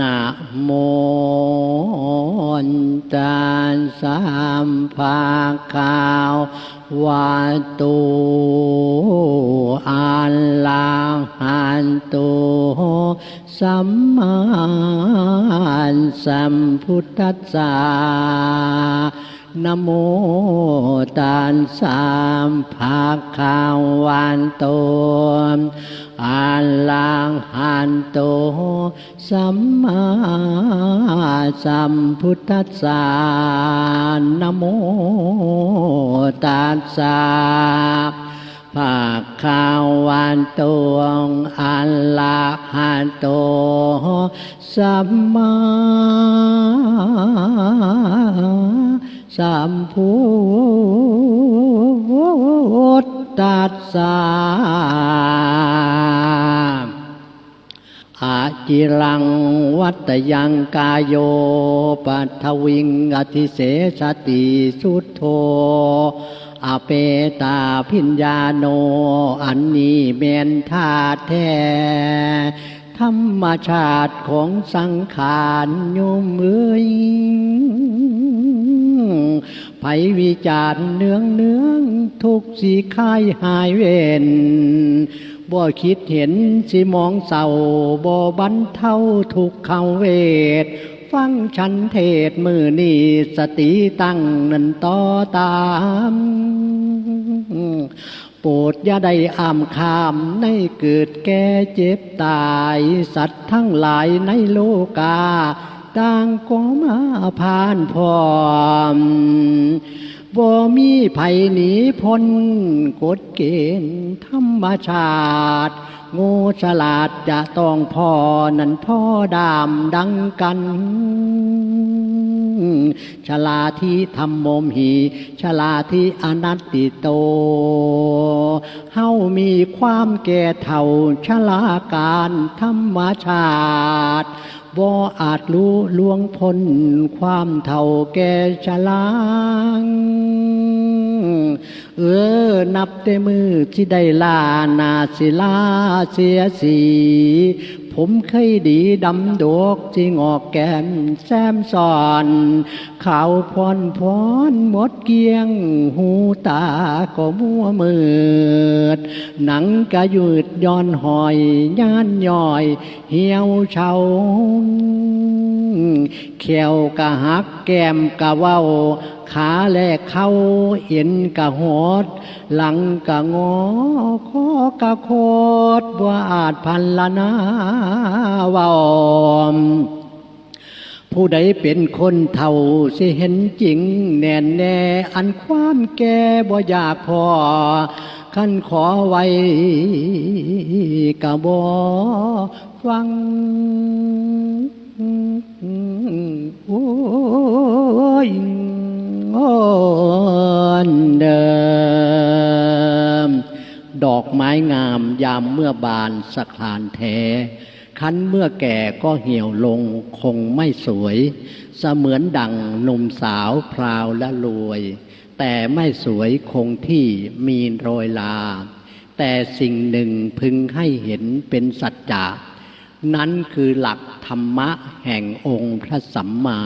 นะโมจาสามภาคาววาตุอาลังหันตุสัมมาสัมพุทธัสสะ นโมตัสสามภาคาวันโตอาลังหันโต สัมมาสัมพุทธัสสะนโมตัสสะภาคาวันโตอัลลาหันโต สัมมา มพุทธัสสะอาจิรังวัตยังกายโยปัทวิงอธิเสสติสุทโธอาเปตาพิญญาโน อันนี้เมนธาแท้ธรรมชาติของสังขารโยมเอ้ย ไผวิจารเนืองเนืองทุกสีคายหายเวนบ่คิดเห็นสิมองเศร้าบ่บันเท่าทุกเขาเวท ฟังฉันเทศมือนี่สติตั้งนันต่อตามโปรดอย่าได้อามคามในเกิดแก่เจ็บตาย สัตว์ทั้งหลายในโลกา ต่างก็มาผ่านพร้อมบ่มีไผหนีพ้นกฎเกณฑ์ธรรมชาติโง่ฉลาดจะต้องพอนันท่อดามดังกันชลาที่ธรรมมมหีชลาที่อนัตติโต เฮามีความแก่เท่าชลาการธรรมชาติ บ่อาจรู้ลวงพ้นความเท่าแก่ชลาง เออ นับแต่มือที่ได้ลานาศิลาเสียสี ผมเคยดีดำดกที่งอกแก้มแซมสอนขาวพรพรหมดเกียง หูตาก็มัวมืด หนังกะยืดย้อนหอยย่านย่อย เหี่ยวเฉา เขียวกะหักแก้มกะเว้า ขาแลกเข้าเอ็นกะหด หลังกะงอคอกะโคดว่าอาจพันละนาเวาผู้ใดเป็นคนเท่าสิเห็นจริงแน่แน่อันความแก่บ่อยากพอขั้นขอไว้กะบ่ฟัง เดิม ดอกไม้งามยามเมื่อบานสะคลานแท้คันเมื่อแก่ก็เหี่ยวลงคงไม่สวย เสมือนดังหนุ่มสาวพราวและรวย แต่ไม่สวยคงที่มีโรยลา แต่สิ่งหนึ่งพึงให้เห็นเป็นสัจจะ นั้นคือหลักธรรมะแห่งองค์พระสัมมา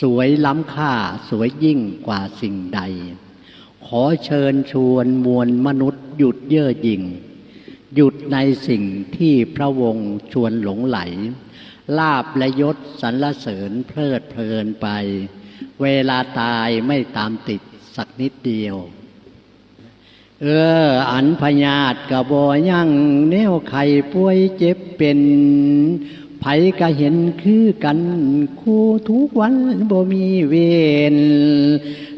สวยล้ำค่าสวยยิ่งกว่าสิ่งใด ขอเชิญชวนมวลมนุษย์หยุดเย่อหยิ่ง หยุดในสิ่งที่พระวงศ์ชวนหลงไหล ลาบและยศสรรเสริญเพลิดเพลินไป เวลาตายไม่ตามติดสักนิดเดียว เออ อันพญาตกะบอยังแนวไข่ป่วยเจ็บเป็นไผก็เห็นคือกันคู่ทุกวันบ่มีเวร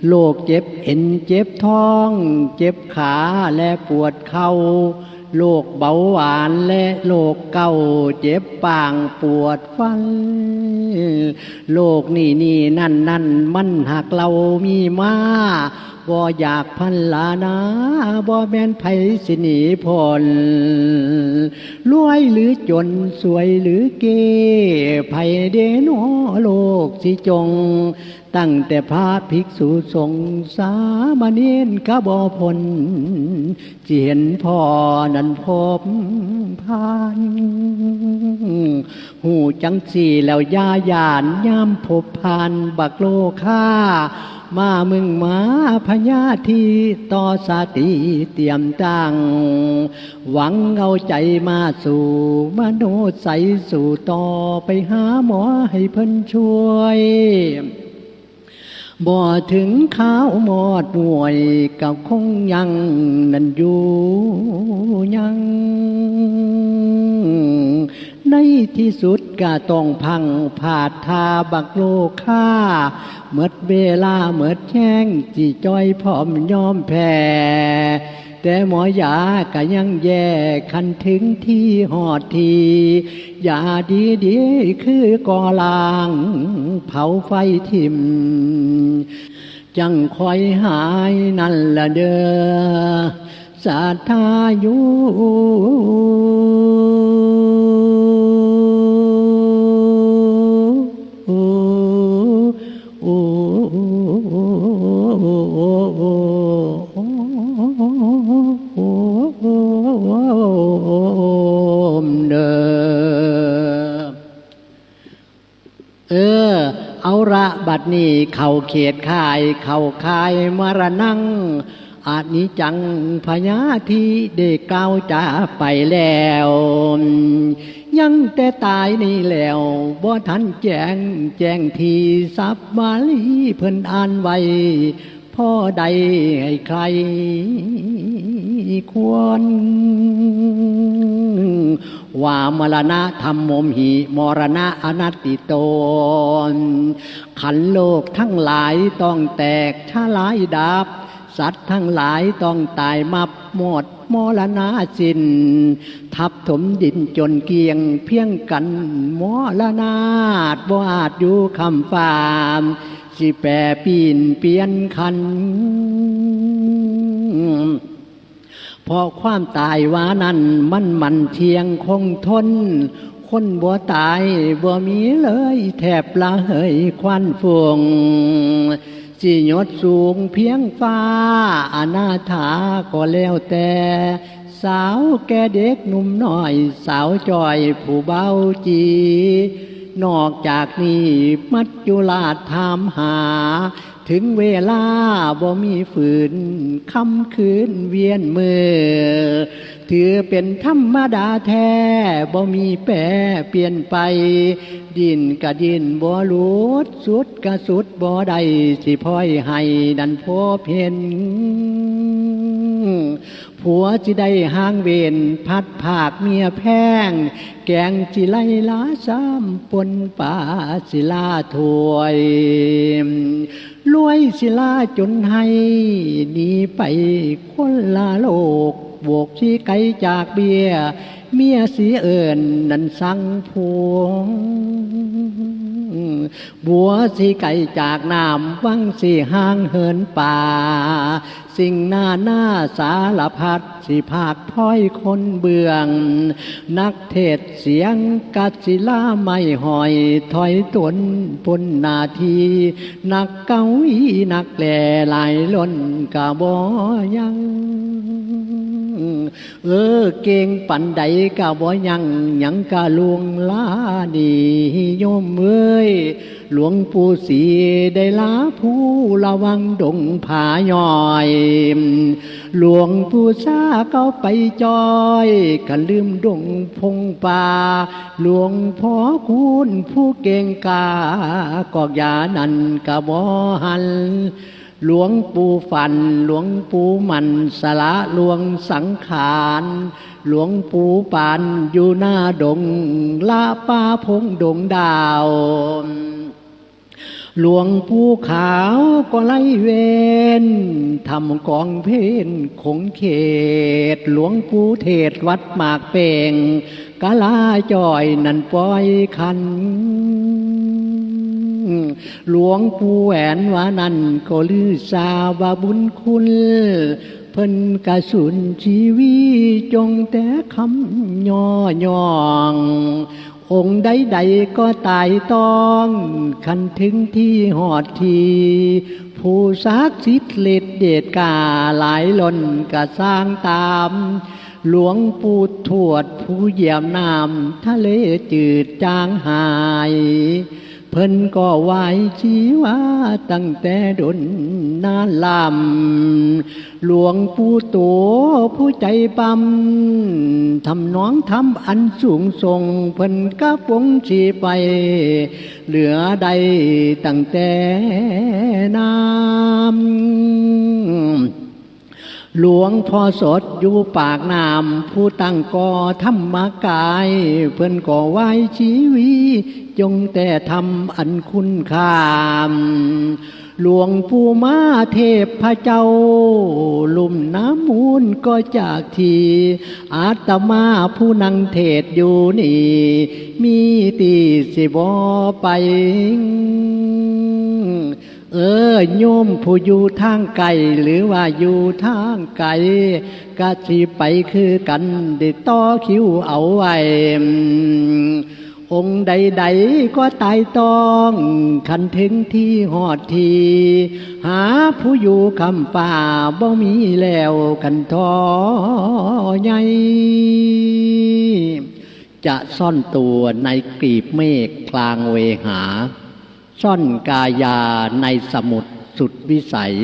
โลกเจ็บเอ็นเจ็บท้อง เจ็บขาและปวดเข่าโรคเบาหวานและโรคเก่าเจ็บปางปวดฟันโลกนี่นี่นั่นนั่นมันหากเรามีมา บ่อยากพันลานาบ่แม่นไผสิหนีพ้นรวยหรือจนสวยหรือเกไผเดโนโลกสิจง ตั้งแต่พระภิกษุสงฆ์สามเณรกบอพลจีเห็นพ่อนั้นพบพานหูจังสีแล้วยาหยานย่ำพบพานบักโลค่า มามึงมาพญาทีต่อสาติเตรียมตั้งหวังเอาใจมาสู่มโนใสสู่ต่อไปหาหมอให้เพิ่นช่วยบ่ถึงข้าวหมอดหน่วยกับคงยังนั่นอยู่ยัง ในที่สุดก็ต้องพังผาดทาบักโลค่า เมื่อเวลาเมื่อแช่งจีจ้อยพร้อมยอมแพ้แต่หมอยาก็ยังแย่คันถึงที่หอดทียาดีดีๆคือกอลาง เผาไฟทิมจังคอยหายนั่นละเด้อสาธายู เออ เอาระบัดนี้เข้าเขตคาย เข้าคายมรณังอานิจังพญาทีเด็กเก้าจะไปแล้ว ยังแต่ตายนี่แล้วบ่ทันแจ้งแจ้งทีสับบาลีเพิ่นอ่านไว้ พ่อใดให้ใครควร ว่ามรณะธรรมมมหิ มรณะอนัตติโตนขันโลกทั้งหลายต้องแตกชลายดับ สัตว์ทั้งหลายต้องตายมับหมดมรณะสินทับถมดินจนเกียงเพียงกันมรณาบ่อาจอยู่คำฟาม สิแปรปีนเปลี่ยนคันเพราะความตายว่านั้นมันมันเทียงคงทน คนบ่ตายบ่มีเลยแทบละเหยควันฟงสิยศสูงเพียงฟ้าอนาถาก็แล้วแต่ สาวแก่เด็กหนุ่มน้อย สาวจอยผู้เบาจี นอกจากนี้มัจจุราชถามหา ถึงเวลาบ่มีฝืนคำคืนเวียนมือ ถือเป็นธรรมดาแท้บ่มีแปรเปลี่ยนไป ดินกะดินบ่ลุดสุดกะสุดบ่ได้สิพ้อยให้ดันพบเห็น ผัวจิได้ห้างเวนพัดผากเมียแพง แกงจิไลลาซ้ำปนป่าศิลาถวยรวยศิลาจนให้หนีไปคนละโลกบวกชีไกลจากเบีย เมียสีเอิญนันสั่งพวง บัวสีไก่จากน้ำวังสีห้างเหินป่า สิ่งหน้าหน้าสารพัดสิภาคพ้อยคนเบือง นักเทศเสียงกัดศิลาไม่หอย ถอยตนปนนาที นักเก้าอีนักแหล่ไหลล้นกะบอยัง เออเก่งปันใดกะบ่ยังหยังกะลวงลาดีโยมเอ้ยหลวงปู่ศรีได้ลาผู้ระวังดงผาย่อย หลวงปู่ซาเขาไปจอยกันลืมดงพงป่า หลวงพ่อคุณผู้เก่งกากอกยานันกะบ่หัน หลวงปู่ฟัน หลวงปู่มันสละหลวงสังขาร หลวงปู่ปานอยู่หน้าดงลาป้าพงดงดาว หลวงปู่ขาวก็ไล่เวนทำกองเพนคงเขต หลวงปู่เทศวัดหมากเป่งกะลาจอยนันปล่อยคัน หลวงปู่แหวนว่านันก็ลือสาบาบุญคุณเพิ่นกระสุนชีวีจงแต่คำย่อย่ององค์ใดๆก็ตายต้องคันถึงที่หอดทีผู้ศักสิทธิ์ฤทธิ์เดชกาหลายล้นก็สร้างตาม หลวงปู่ทวดผู้เยี่ยมนามทะเลจืดจางหาย เพิ่นก็ไหวชีวาตั้งแต่ดนนานลำหลวงปู่โตผู้ใจปั๊มทำน้องทำอันสูงส่งเพิ่นก็ปงชีไป เหลือใดตั้งแต่น้ำ หลวงพ่อสดอยู่ปากน้ำผู้ตั้งก่อธรรมกาย เพื่อนก่อไว้ชีวีจงแต่ทำอันคุณค่ามหลวงปู่มาเทพพระเจ้า ลุ่มน้ำมูลก็จากทีอาตมาผู้นั่งเทศอยู่นี่ มีตีสิบอไป เออโยมผู้อยู่ทางไกลหรือว่าอยู่ทางไกลก็สิไปคือกันได้ต่อคิวเอาไว้องค์ใดๆก็ตายต้องคันถึงที่หอดที หาผู้อยู่คำป่าบ่มีแล้วกันทอใหญ่จะซ่อนตัวในกลีบเมฆกลางเวหา ซ่อนกายาในสมุทรสุดวิสัย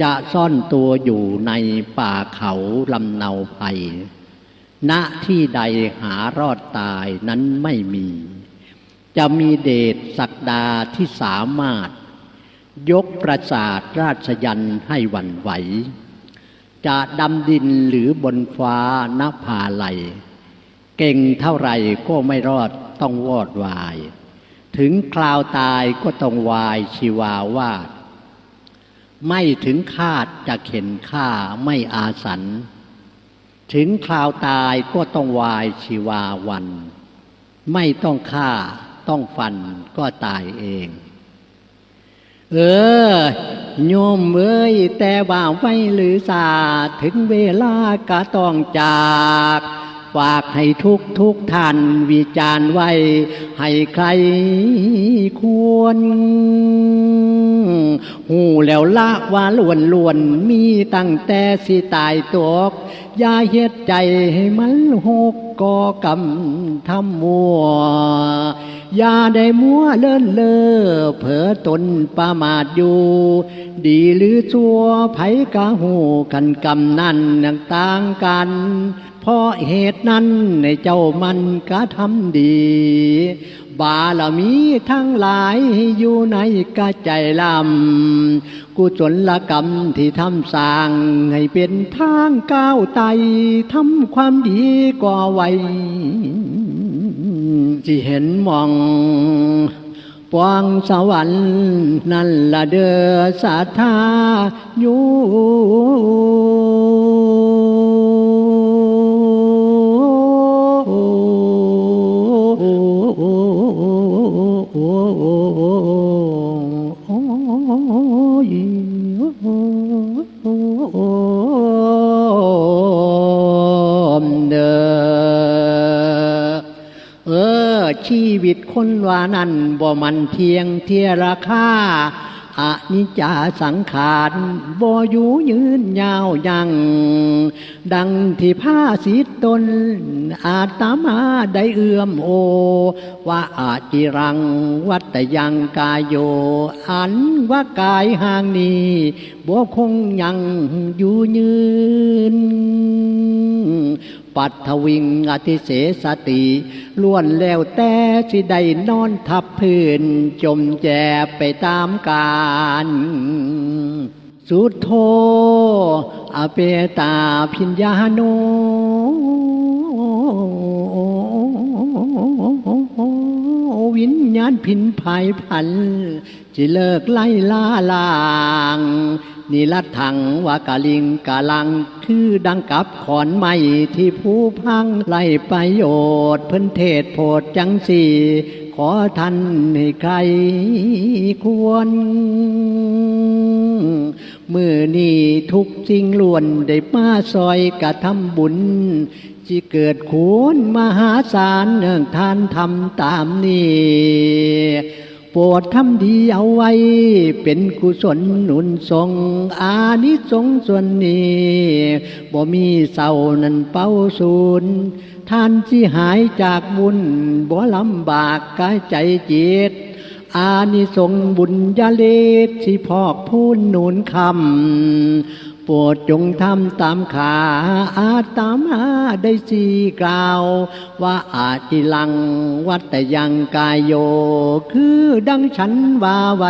จะซ่อนตัวอยู่ในป่าเขาลำเนาภัย ณที่ใดหารอดตายนั้นไม่มี จะมีเดชศักดาที่สามารถ ยกประสาทราชยันให้หวั่นไหว จะดำดินหรือบนฟ้านภาลัยเก่งเท่าไรก็ไม่รอดต้องวอดวาย ถึงคราวตายก็ต้องวายชีวาวาดไม่ถึงคาดจะเข็นฆ่าไม่อาสัน ถึงคราวตายก็ต้องวายชีวาวัน ไม่ต้องฆ่าต้องฟันก็ตายเอง เออ โยมเอ้ยแต่ว่าไว้หรือสา ถึงเวลาก็ต้องจาก ฝากให้ทุกทุกท่านวิจารณ์ไว้ ให้ใครควร หูแล้วละว่าล้วนล้วนมีตั้งแต่สิตายตกอย่าเฮ็ดใจให้มันหกก่อกำทำมัวอย่าได้มัวเลินเลอเผลอตนประมาทอยู่ ดีหรือชั่วไผกะหูกันกำนั่นต่างกัน พราะเหตุนั้นในเจ้ามันกะทำดี บารมีทั้งหลายอยู่ในกะใจลำกุศลกรรมที่ทำสร้างให้เป็นทางก้าวไตทำความดีก่อไว้ที่เห็นมองปวงสวรรค์นั่นละเดอศรัทธาอยู่ ชีวิตคนว่านั้นบ่มันเทียงเทียราคาอนิจจาสังขารบ่อยู่ยืนยาวยัง ดังที่ผ้าสีตน อาตมาได้เอื้อมโอ ว่าอาจิรัง วัตยังกายโย อันว่ากายห่างนี้บ่คงยังอยู่ยืน ปัทวิงอธิเสสติล้วนแล้วแต่สิได้นอนทับพื้น จมแจไปตามกาลสุดโทอเปตาพิญญาโนวิญญาณพินภายพันจิเลิกไล่ล่าลาง นิรัตถังวากาลิงกาลัง คือดังกับขอนไม้ที่ผู้พังไล่ประโยชน์เพิ่นเทศโพดจังสี่คอท่านให้ใครควร มือนี่ทุกสิ่งล้วนได้มาซอยกระทำบุญที่เกิดคุณมหาศาลเนื่องท่านทำตามนี้ โปรดทำดีเอาไว้ เป็นกุศลหนุนทรง อานิสงส์ส่วนนี้บ่มีเศร้านั้นเป้าศูนย์ท่านที่หายจากบุญบ่ลำบากกายใจจิตอานิสงส์บุญญาเลศที่พอกพูนหนุนคำ ปรดจงทำตามขาอาตามาได้สีกล่าว ว่าอาจิลังวัตยังกายโย คือดังฉันว่าไว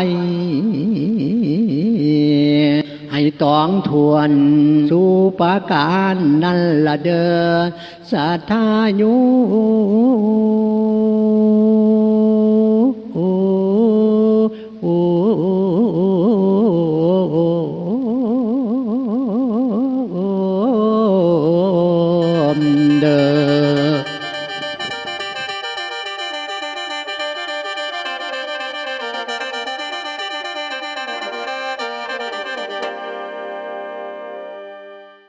ให้ตองทวนสู่ปาการนั่นละเดอสัทธายโอ้